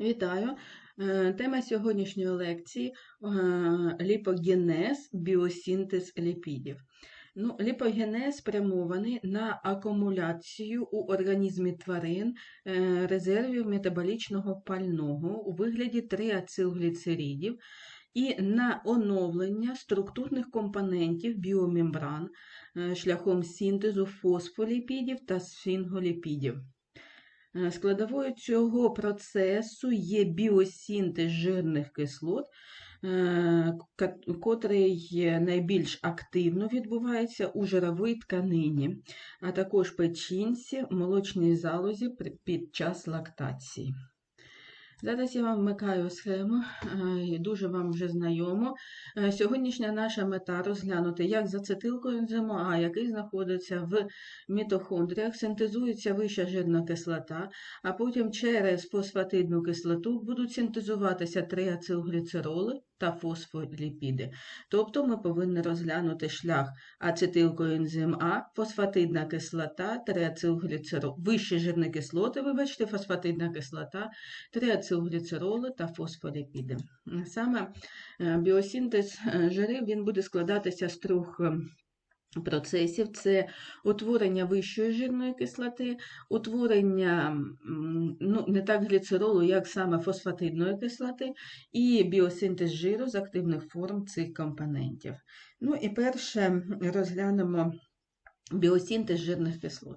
Вітаю! Е, Тема сьогоднішньої лекції е, ліпогенез, біосинтез ліпідів. Ну, ліпогенез спрямований на акумуляцію у організмі тварин е, резервів метаболічного пального у вигляді триацилгліцеридів і на оновлення структурних компонентів біомембран шляхом синтезу фосфоліпідів та сфінголіпідів. Е, Складовою цього процесу є біосінтез жирних кислот, е, котрий найбільш активно відбувається у жировій тканині, а також печінці, молочній залозі під час лактації. Зараз я вам вмикаю схему, е, дуже вам вже знайомо. Е, Сьогоднішня наша мета розглянути, як за ацетилкоензиму А, який знаходиться в мітохондріях, синтезується вища жирна кислота, а потім через фосфатидну кислоту будуть синтезуватися триацилгліцероли та фосфоліпіди. Тобто ми повинні розглянути шлях ацетилкоензим А, фосфатидна кислота, триацилгліцерол, вищі жирні кислоти, вибачте, фосфатидна кислота, триацилгліцероли та фосфоліпіди. Саме е, біосинтез е, жирів він буде складатися з трьох е, процесів: це утворення вищої жирної кислоти, утворення ну, не так гліцеролу, як саме фосфатидної кислоти, і біосинтез жиру з активних форм цих компонентів. Ну і перше розглянемо. Біосинтез жирних кислот.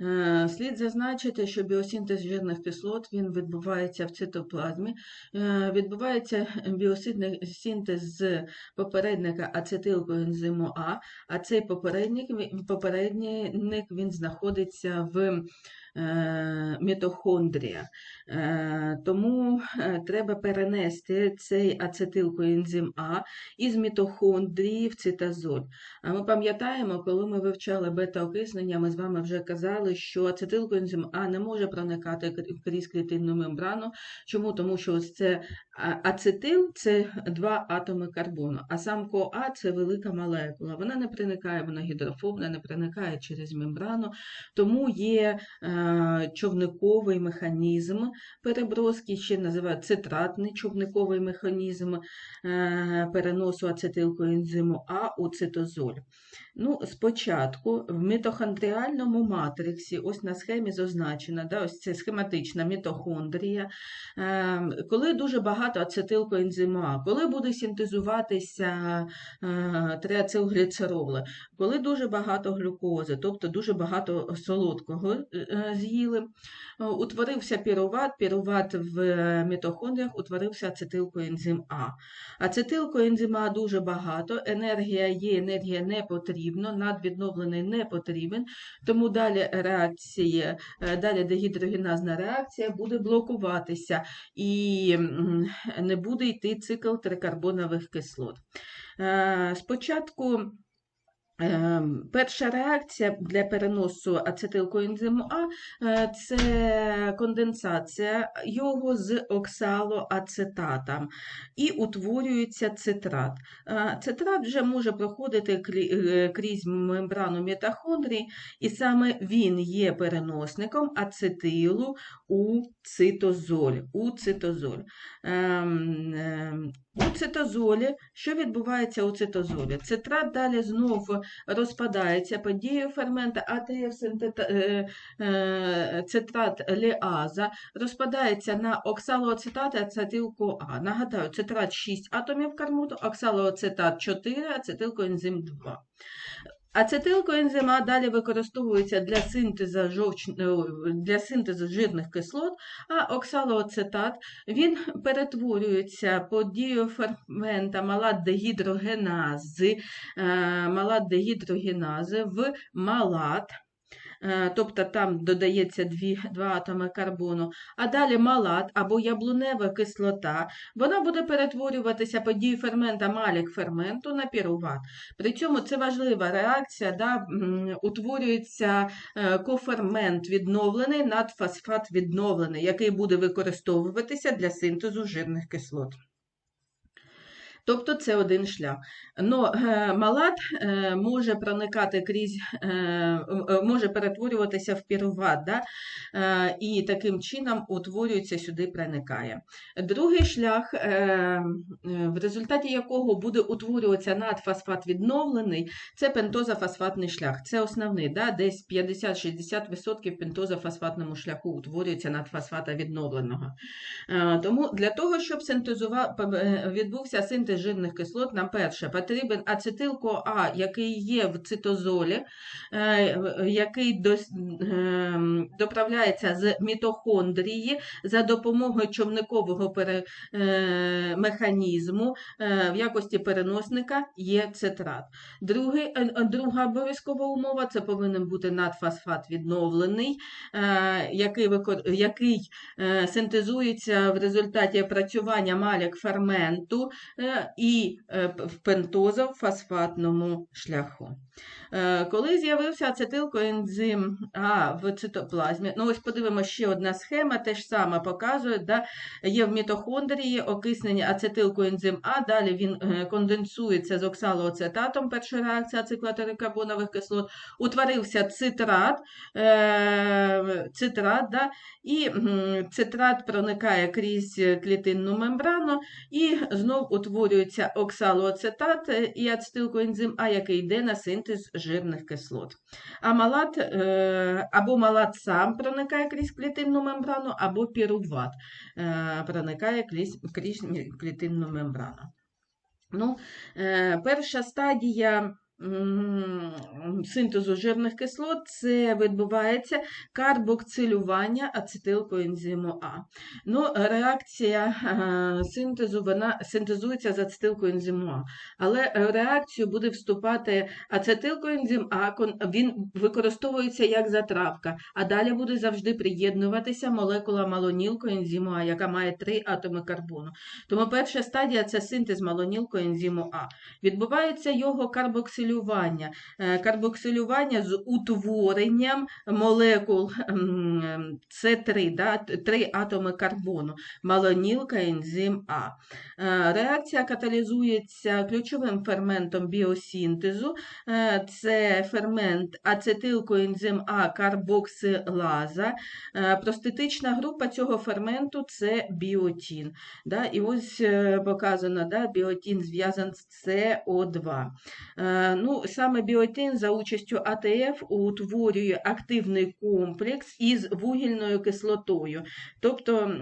Е, Слід зазначити, що біосинтез жирних кислот він відбувається в цитоплазмі. Е, Відбувається біосинтез з попередника ацетилкоензиму А, а цей попередник, попередник він знаходиться в е, мітохондріях. Е, Тому е, треба перенести цей ацетилкоензим А із мітохондрії в цитозоль. А ми пам'ятаємо, коли ми вивчали бета-окиснення, ми з вами вже казали, що ацетилкоензим А не може проникати крізь клітинну мембрану. Чому? Тому що ось це ацетил це два атоми карбону, а сам КоА це велика молекула. Вона не проникає, вона гідрофобна, не проникає через мембрану, тому є човниковий механізм переброски, ще називають цитратний човниковий механізм е, переносу ацетилкоензиму А у цитозоль. Ну, спочатку в мітохондріальному матриксі, ось на схемі зазначена, да, ось це схематична мітохондрія, е, коли дуже багато ацетилкоензиму А, коли буде синтезуватися е, триацилгліцероли, коли дуже багато глюкози, тобто дуже багато солодкого е, з'їли, е, утворився піруват, піруват в мітохондріях утворився ацетилкоензим А. Ацетилкоензима дуже багато, енергія є, енергія не потрібна, надвідновлений не потрібен, тому далі реакція, е, далі дегідрогеназна реакція буде блокуватися і не буде йти цикл трикарбонових кислот. Е, Спочатку Перша реакція для переносу ацетилкоензиму А е, це конденсація його з оксалоацетатом і утворюється цитрат. Е, Цитрат вже може проходити е, крізь мембрану мітохондрій, і саме він є переносником ацетилу у цитозоль. У цитозоль. У цитозолі, що відбувається у цитозолі? Цитрат далі знов розпадається під дією фермента е, е, цитрат ліаза, розпадається на оксалоацетат і ацетилку А. Нагадаю, цитрат 6 атомів кармуту, оксалоацетат 4, ацетилкоензим 2. Ацетилкоензим А далі використовується для синтезу, жовч... е, для синтезу жирних кислот, а оксалоацетат він перетворюється під дією фермента малат-дегідрогенази, е, в малат. Е, Тобто там додається дві, два атоми карбону, а далі малат або яблунева кислота, вона буде перетворюватися по дії фермента малік ферменту на піруват. При цьому це важлива реакція, да, утворюється е, кофермент відновлений, надфосфат відновлений, який буде використовуватися для синтезу жирних кислот. Тобто це один шлях. Но е, малат е, може проникати крізь, е, може перетворюватися в піруват, да? і таким чином утворюється сюди, проникає. Другий шлях, в результаті якого буде утворюватися надфосфат відновлений, це пентозофосфатний шлях. Це основний, да? десь 50-60% пентозофосфатному шляху утворюється надфосфата відновленого. Тому для того, щоб відбувся синтез жирних кислот, нам перше потрібен ацетил-КоА, який є в цитозолі, е, який е, доправляється з мітохондрії за допомогою човникового е, механізму е, в якості переносника є цитрат. Друга обов'язкова умова це повинен бути надфосфат відновлений, який, синтезується в результаті опрацювання малік ферменту і е, в пентозофосфатному шляху. Е, Коли з'явився ацетилкоензим А в цитоплазмі, ну ось подивимося, ще одна схема, те ж саме показує, да, є в мітохондрії окиснення ацетилкоензим А, далі він е, конденсується з оксалоацетатом, перша реакція циклотерикарбонових кислот, утворився цитрат, цитрат да, і цитрат проникає крізь клітинну мембрану, і знов утворюється оксалоацетат е, і ацетилкоензим А, який йде на синтез жирних кислот. А малат е, або малат сам проникає крізь клітинну мембрану, або піруват е, проникає крізь, клітинну мембрану. Ну, перша стадія синтезу жирних кислот це відбувається карбоксилювання ацетилкоензиму А. Ну, реакція е, синтезу вона синтезується з ацетилкоензиму А, але реакцію буде вступати ацетилкоензим А, він використовується як затравка, а далі буде завжди приєднуватися молекула малонілкоензиму А, яка має три атоми карбону. Тому перша стадія це синтез малонілкоензиму А. Відбувається його карбоксилювання. Е, Карбоксилювання з утворенням молекул ем, С3, да, три атоми карбону, малонілкоензим А. Е, Реакція каталізується ключовим ферментом біосінтезу. Е, Це фермент ацетилкоензим А карбоксилаза. Простатична група цього ферменту це біотін. Да? І ось показано, да, біотін зв'язан з СО2. Ну, саме біотин за участю АТФ утворює активний комплекс із вугільною кислотою, тобто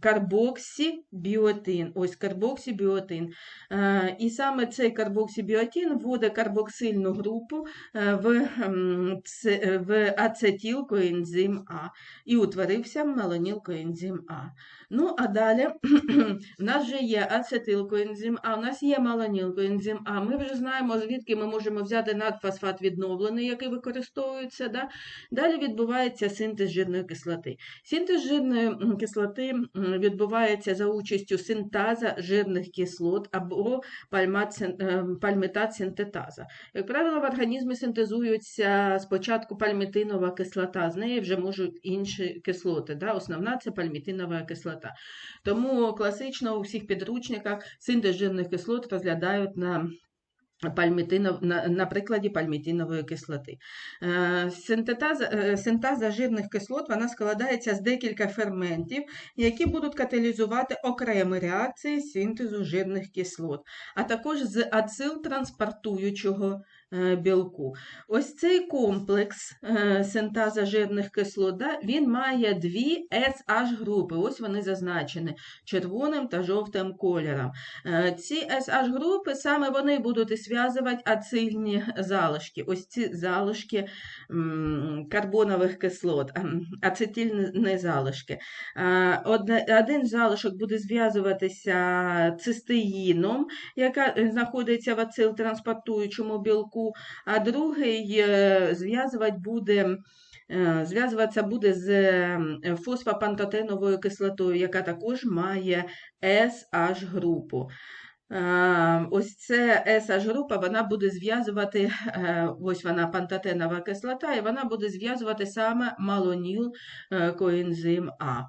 карбоксібіотин. Ось карбоксібіотин. Е, І саме цей карбоксібіотин вводить карбоксильну групу е, в, в ацетилкоензим А і утворився малонілкоензим А. Ну, а далі в нас вже є ацетилкоензим А, у нас є малонілкоензим А. Ми вже знаємо, звідки ми можемо взяти надфосфат відновлений, який використовується. Да? Далі відбувається синтез жирної кислоти. Синтез жирної кислоти відбувається за участю синтаза жирних кислот або е, пальмитат синтетаза. Як правило, в організмі синтезуються спочатку пальмітинова кислота, з неї вже можуть інші кислоти. Да? Основна це пальмітинова кислота. Тому класично у всіх підручниках синтез жирних кислот розглядають на на, прикладі пальмітинової кислоти. Е, синтетаза, е, синтаза жирних кислот вона складається з декілька ферментів, які будуть каталізувати окремі реакції синтезу жирних кислот, а також з ацил-транспортуючого білку. Ось цей комплекс е, синтаза жирних кислот, він має дві SH-групи. Ось вони зазначені червоним та жовтим кольором. Е, Ці SH-групи саме вони будуть зв'язувати ацильні залишки. Ось ці залишки карбонових кислот, ем, ацетильні залишки. Е, Один залишок буде зв'язуватися цистеїном, яка е, знаходиться в ацилтранспортуючому білку, а другий е, зв'язувати буде. е, Зв'язуватися буде з е, фосфопантотеновою кислотою, яка також має SH-групу. Е, Ось це SH-група, вона буде зв'язувати, ось вона пантотенова кислота, і вона буде зв'язувати саме малоніл коензим А.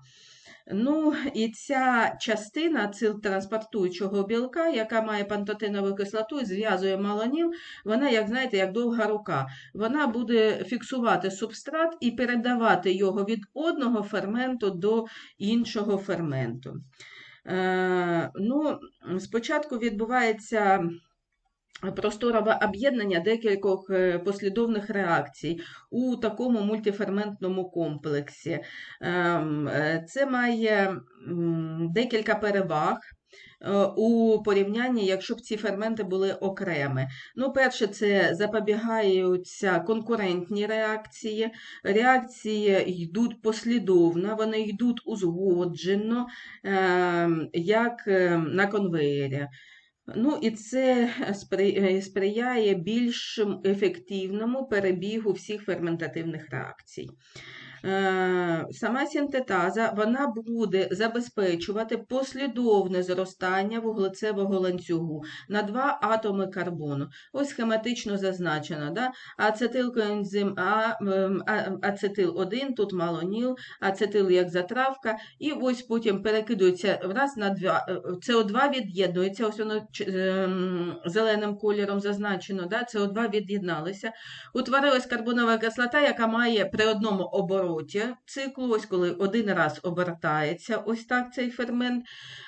Ну, і ця частина ацилтранспортуючого білка, яка має пантотинову кислоту і зв'язує малоніл, вона, як знаєте, як довга рука. Вона буде фіксувати субстрат і передавати його від одного ферменту до іншого ферменту. Е, ну, Спочатку відбувається просторове об'єднання декількох е, послідовних реакцій у такому мультиферментному комплексі. Ем, е, це має декілька переваг. Е, у порівнянні, якщо б ці ферменти були окремі. Ну, перше, це запобігаються конкурентні реакції. Реакції йдуть послідовно, вони йдуть узгоджено, ем, як ем, на конвеєрі. Ну і це е, сприяє більш ефективному перебігу всіх ферментативних реакцій. Е, сама синтетаза вона буде забезпечувати послідовне зростання вуглецевого ланцюгу на два атоми карбону. Ось схематично зазначено. Да? Ацетилкоензим А, ацетил 1, тут малоніл, ацетил як затравка, і ось потім перекидується раз на два, е, СО2 від'єднується, ось воно ем, зеленим кольором зазначено, да? СО2 від'єдналися. Утворилась карбонова кислота, яка має при одному обороті обороті циклу, ось коли один раз обертається ось так цей фермент,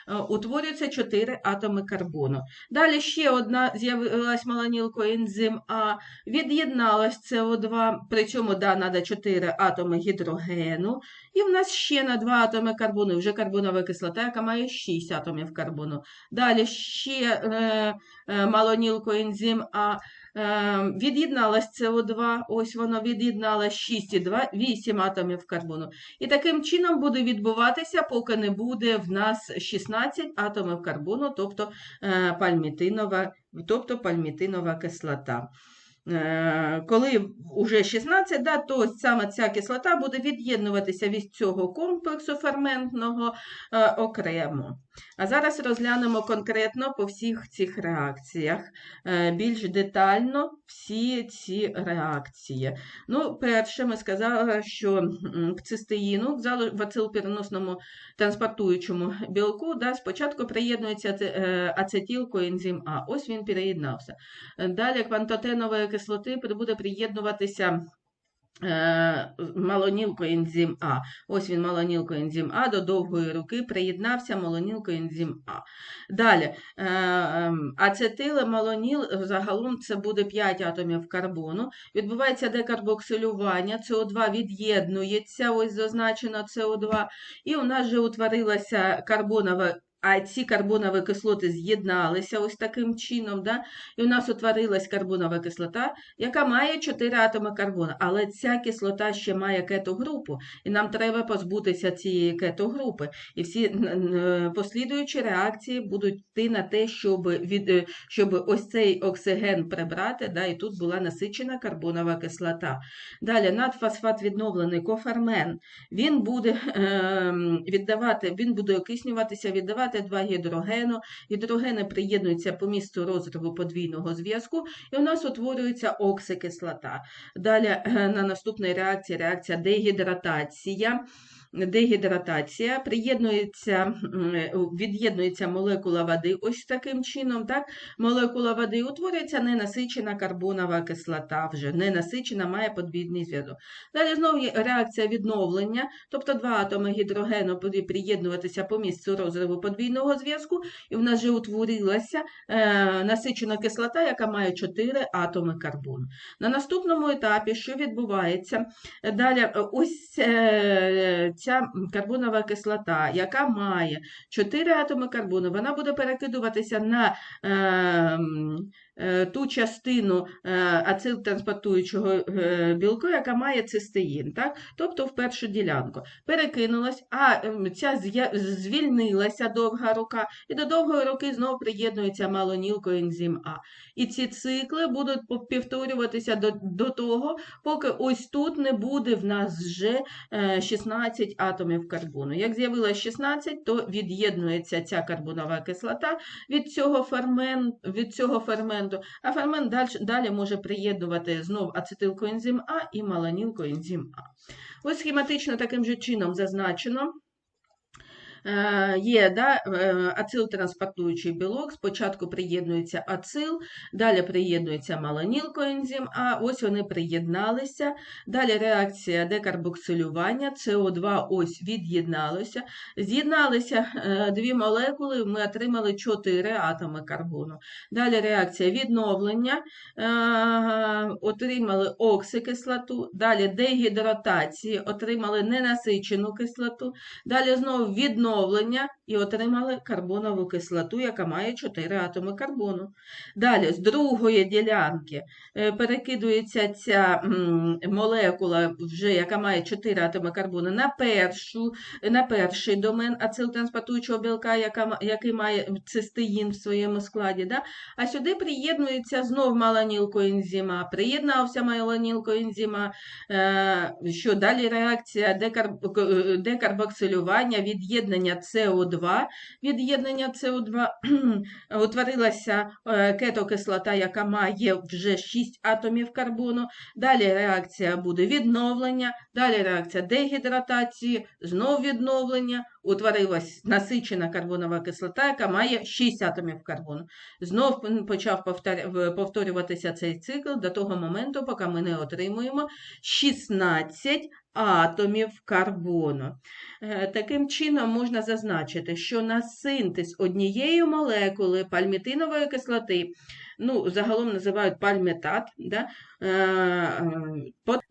е, утворюється 4 атоми карбону. Далі ще одна з'явилась маланілкоензим А, від'єдналась СО2, при цьому да, треба 4 атоми гідрогену. І в нас ще на 2 атоми карбону, вже карбонова кислота, яка має 6 атомів карбону. Далі ще е, е, малонілкоензим А. Ем, від'єдналась СО2, ось воно від'єдналось 6,2, 8 атомів карбону. І таким чином буде відбуватися, поки не буде в нас 16 атомів карбону, тобто е, пальмітинова, тобто пальмітинова кислота. Е, коли вже 16, да, то саме ця кислота буде від'єднуватися від цього комплексу ферментного е, окремо. А зараз розглянемо конкретно по всіх цих реакціях, е, більш детально всі ці реакції. Ну, Перше, ми сказали, що к цистеїну, в ацилпереносному транспортуючому білку, да, спочатку приєднується ацетилкоензим А. Ось він переєднався. Далі квантотенової кислоти буде приєднуватися Е, малонілкоензим А. Ось він малонілкоензим А до довгої руки приєднався малонілкоензим А. Далі е, ем, ацетилемалоніл, загалом це буде 5 атомів карбону. Відбувається декарбоксилювання, СО2 від'єднується, ось зазначено СО2, і у нас вже утворилася карбонова а ці карбонові кислоти з'єдналися ось таким чином, да? і у нас утворилась карбонова кислота, яка має 4 атоми карбону. Але ця кислота ще має кетогрупу, і нам треба позбутися цієї кетогрупи. І всі послідуючі реакції будуть йти на те, щоб від, е, щоб ось цей оксиген прибрати, да? і тут була насичена карбонова кислота. Далі надфосфат відновлений кофермен, він буде е, віддавати, він буде окиснюватися, віддавати додати два гідрогену. Гідрогени приєднуються по місту розриву подвійного зв'язку, і у нас утворюється оксикислота. Далі е, на наступній реакції реакція дегідратація дегідратація, приєднується, від'єднується молекула води ось таким чином. так? Молекула води утворюється ненасичена карбонова кислота, вже ненасичена має подвійний зв'язок. Далі знову реакція відновлення, тобто два атоми гідрогену будуть приєднуватися по місцю розриву подвійного зв'язку, і в нас вже утворилася е, насичена кислота, яка має 4 атоми карбону. На наступному етапі, що відбувається? Далі е, ось е, ця карбонова кислота, яка має 4 атоми карбону, вона буде перекидуватися на е, Е, ту частину е, ацилтранспортуючого е, білку, яка має цистеїн, так? тобто в першу ділянку. Перекинулась, а ем, ця звільнилася довга рука, і до довгої руки знову приєднується малонілкоензим А. І ці цикли будуть повторюватися до, до того, поки ось тут не буде в нас вже 16 аtomів карбону. Як з'явилось 16, то від'єднується ця карбонова кислота від цього ферменту, від цього ферменту, а фермент далі, далі може приєднувати знов ацетилкоензим А і маланілкоензим А. Ось схематично таким же чином зазначено. Е, є да, е, ацилтранспортуючий білок, спочатку приєднується ацил, далі приєднується малонілкоензим, а ось вони приєдналися. Далі реакція декарбоксилювання, СО2 ось від'єдналося. З'єдналися е, дві молекули, ми отримали 4 атоми карбону. Далі реакція відновлення, отримали оксикислоту, далі дегідратації, отримали ненасичену кислоту, далі знову відновлення і отримали карбонову кислоту, яка має 4 атоми карбону. Далі з другої ділянки е, перекидується ця молекула, вже, яка має 4 атоми карбону, на, першу, на перший домен ацилтранспортуючого білка, яка, який має цистеїн в своєму складі. Да? А сюди приєднується знов маланілкоензима, приєднався маланілкоензима, е, що далі реакція декарбоксилювання, від'єднання СО2, від'єднання СО2 утворилася е, кетокислота, яка має вже 6 атомів карбону. Далі реакція буде відновлення, далі реакція дегідратації, знов відновлення, утворилась насичена карбонова кислота, яка має 6 атомів карбону. Знов почав повторюватися цей цикл до того моменту, поки ми не отримуємо 16 атомів карбону. Е, Таким чином можна зазначити, що на синтез однієї молекули пальмітинової кислоти, ну, загалом називають пальметат, да, е,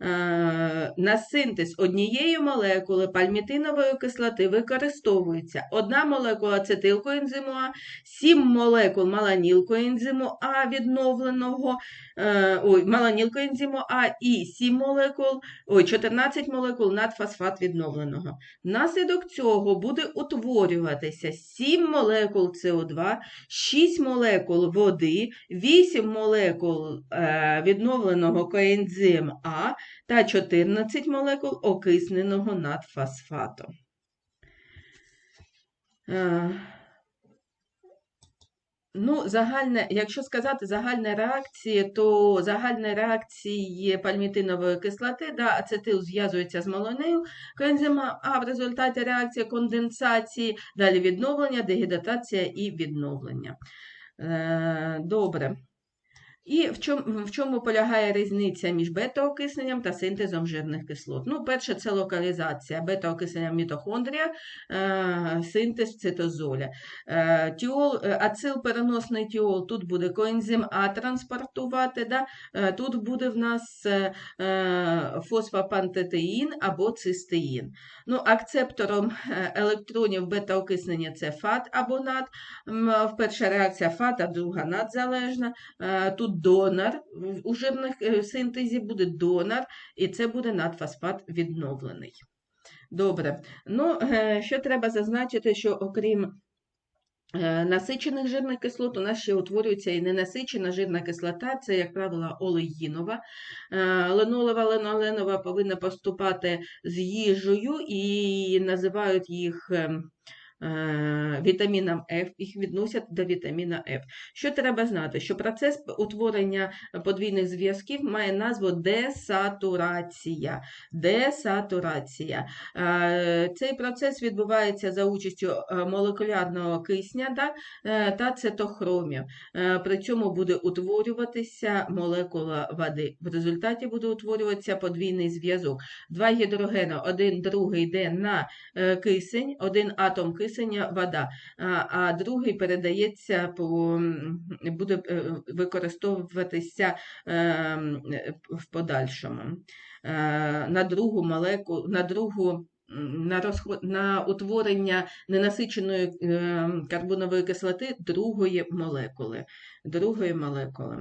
е, на синтез однієї молекули пальмітинової кислоти використовується одна молекула ацетилкоензиму А, 7 молекул маланілкоензиму А відновленого, ой, маланілкоензиму А і 7 молекул, ой, 14 молекул надфосфат відновленого. Внаслідок цього буде утворюватися 7 молекул СО2, 6 молекул води, 8 молекул е, відновленого коензим А та 14 молекул окисненого надфосфату. Ну, загальне, якщо сказати загальні реакції, то загальна реакції пальмітинової кислоти, да, ацетил зв'язується з малонею коензима, а в результаті реакції конденсації, далі відновлення, дегідратація і відновлення. Е, добре. І в чому, в чому полягає різниця між бета-окисненням та синтезом жирних кислот? Ну, перше, це локалізація, бета-окиснення мітохондрія, е, синтез цитозоля. Е, тіол, е, ацилпереносний тіол, тут буде коензим А транспортувати, да? е, тут буде в нас е, е, фосфопантетеїн або цистеїн. Ну, акцептором е, електронів бета-окиснення це ФАТ або НАД. Перша реакція ФАТ, а друга НАД залежна. Е, Тут донор в- у жирних е, синтезі буде донор, і це буде надфосфат відновлений. Добре. Ну, е, що треба зазначити, що окрім е, насичених жирних кислот, у нас ще утворюється і ненасичена жирна кислота, це, як правило, олеїнова. Ленолова, леноленова повинна поступати з їжею і називають їх ем, вітаміном F, їх відносять до вітаміна F. Що треба знати? Що процес утворення подвійних зв'язків має назву десатурація. Десатурація. Е, Цей процес відбувається за участю е, молекулярного кисня е, та цитохромів. Е, При цьому буде утворюватися молекула води. В результаті буде утворюватися подвійний зв'язок. Два гідрогени, один другий йде на е, кисень, один атом кисеня вода, а, другий передається по буде е, використовуватися е, в подальшому. Е, На другу молекулу, на другу. На, розход... на утворення ненасиченої карбонової кислоти другої молекули. Другої молекули.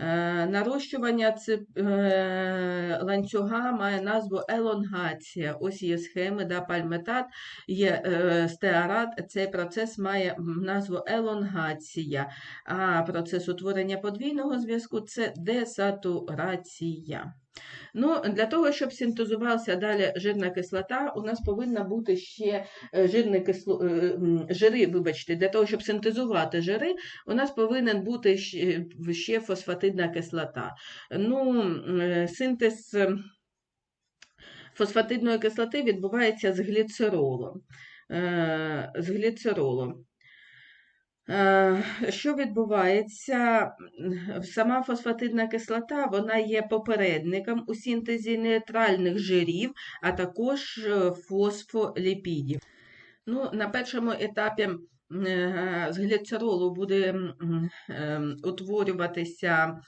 Е, Нарощування е, ланцюга має назву елонгація. Ось є схеми, да, пальметат, є е, стеарат. Цей процес має назву елонгація, а процес утворення подвійного зв'язку це десатурація. Ну, для того, щоб синтезувалася далі жирна кислота, у нас повинна бути ще е, жирне кисло, е, жири, вибачте, для того, щоб синтезувати жири, у нас повинен бути ще, ще фосфатидна кислота. Ну, е, синтез е, фосфатидної кислоти відбувається з гліцеролом. е, з гліцеролом. Е, Що відбувається? Сама фосфатидна кислота вона є попередником у синтезі нейтральних жирів, а також е, фосфоліпідів. Ну, на першому етапі е, з гліцеролу буде утворюватися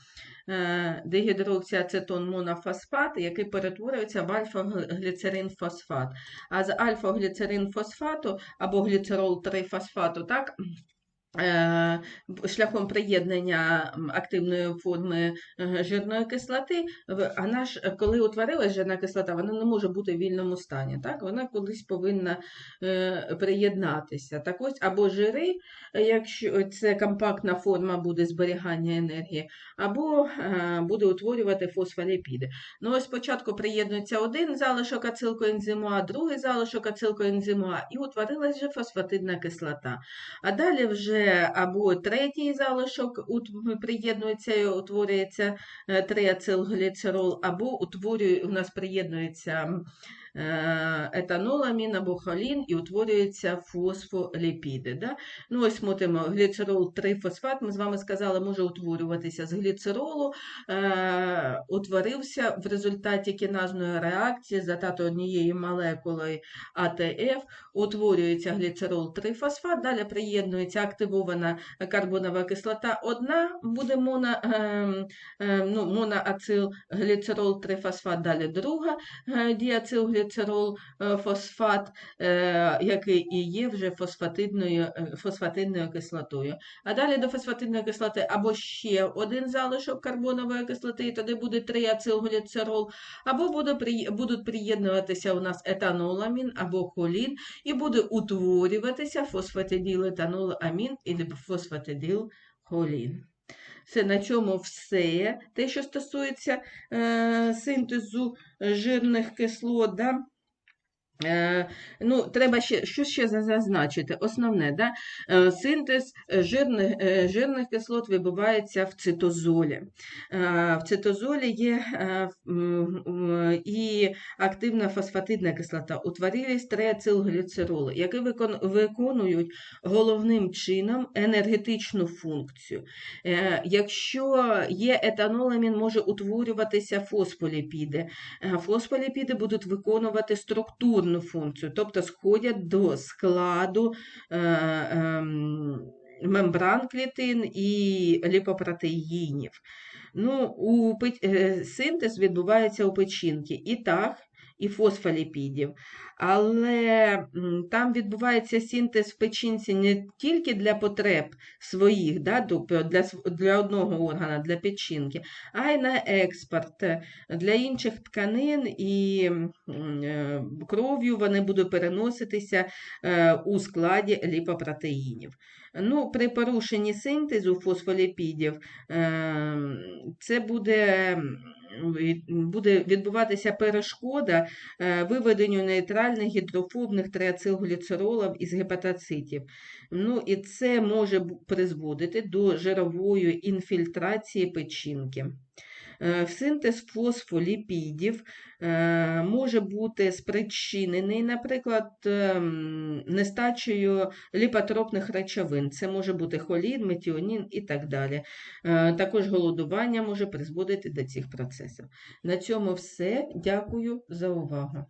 дигідроксиацетон монофосфат, який перетворюється в альфа-гліцерин-фосфат. А з альфа-гліцерин-фосфату або гліцерол 3-фосфату, так, е, шляхом приєднання активної форми е, жирної кислоти, вона ж, е, коли утворилась жирна кислота, вона не може бути в вільному стані. Так? Вона кудись повинна е, приєднатися. Так ось, або жири, е, якщо це компактна форма буде зберігання енергії, або е, буде утворювати фосфоліпіди. Ну, ось спочатку приєднується один залишок ацилкоензиму А, другий залишок ацилкоензиму А, і утворилась вже фосфатидна кислота. А далі вже або третій залишок приєднується і утворюється е, триацилгліцерол, або утворює, у нас приєднується етаноламін або холін і утворюються фосфоліпіди. Да? Ну, ось смотримо, гліцерол 3-фосфат, ми з вами сказали, може утворюватися з гліцеролу, е, утворився в результаті кіназної реакції за тато однієї молекули АТФ, утворюється гліцерол 3-фосфат, далі приєднується активована карбонова кислота одна, буде моно, ем, ем, ну, моноацил гліцерол 3-фосфат, далі друга е, діацилгліцерол е, фосфат, е, який і є вже фосфатидною, е, фосфатидною кислотою. А далі до фосфатидної кислоти або ще один залишок карбонової кислоти, і тоді буде триацилгліцерол, або буде, будуть приєднуватися у нас етаноламін або холін, і буде утворюватися фосфатиділ етанол амін і фосфатиділ холін. Це на цьому все. Те, що стосується е, синтезу жирних кислот. Да? Е, ну, треба ще, що ще зазначити? Основне, да? е, синтез жирних, е, жирних кислот відбувається в цитозолі. В цитозолі є і активна фосфатидна кислота, утворились триацилгліцероли, які виконують головним чином енергетичну функцію. Якщо є етанол, він може утворюватися фосфоліпіди. Фосфоліпіди будуть виконувати структурну функцію, тобто сходять до складу е, ем, мембран клітин і ліпопротеїнів. Ну, у е, синтез відбувається у печінки і так, і фосфоліпідів. Але там відбувається синтез в печінці не тільки для потреб своїх, да, для, для одного органа, для печінки, а й на експорт для інших тканин і е, кров'ю вони будуть переноситися е, у складі ліпопротеїнів. Ну, при порушенні синтезу фосфоліпідів е, це буде, буде відбуватися перешкода е, виведенню нейтральних гідрофобних триацилгліцеролів із гепатоцитів. Ну, і це може призводити до жирової інфільтрації печінки. Е, Синтез фосфоліпідів е, може бути спричинений, наприклад, ем, нестачею ліпотропних речовин. Це може бути холін, метіонін і так далі. Е, Також голодування може призводити до цих процесів. На цьому все. Дякую за увагу.